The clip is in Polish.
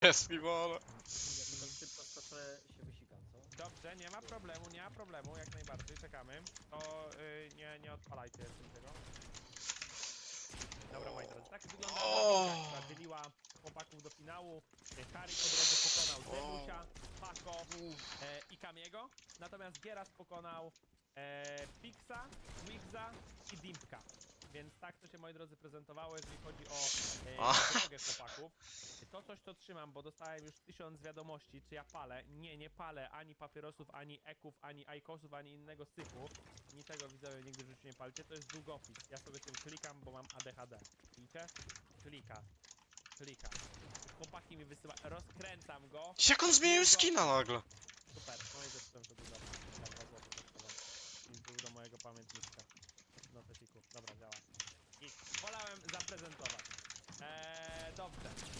Festiwale. Ja to szybko skoczę się wysikam, co? Dobrze, nie ma problemu, nie ma problemu, jak najbardziej, czekamy. To y, nie, nie odpalajcie tego. Dobra, moi drodzy, tak wygląda O! walka, która dzieliła chłopaków do finału. E, Harry po drodze pokonał Zemusia, Paco e, i Kamiego. Natomiast Gieras pokonał e, Pixa, Wigza i Dimpka. Więc tak to się, moi drodzy, prezentowało, jeżeli chodzi o Chłopaków. To coś, co trzymam, bo dostałem już tysiąc wiadomości, czy ja palę. Nie, nie palę ani papierosów, ani eków, ani ajkosów, ani innego syfu. Niczego widzowie nigdy w życiu nie palcie. To jest długopis. Ja sobie tym klikam, bo mam ADHD. Widzicie? Klika. Klika. Chłopaki mi wysyła. Rozkręcam go. Jak on zmienił skina nagle? I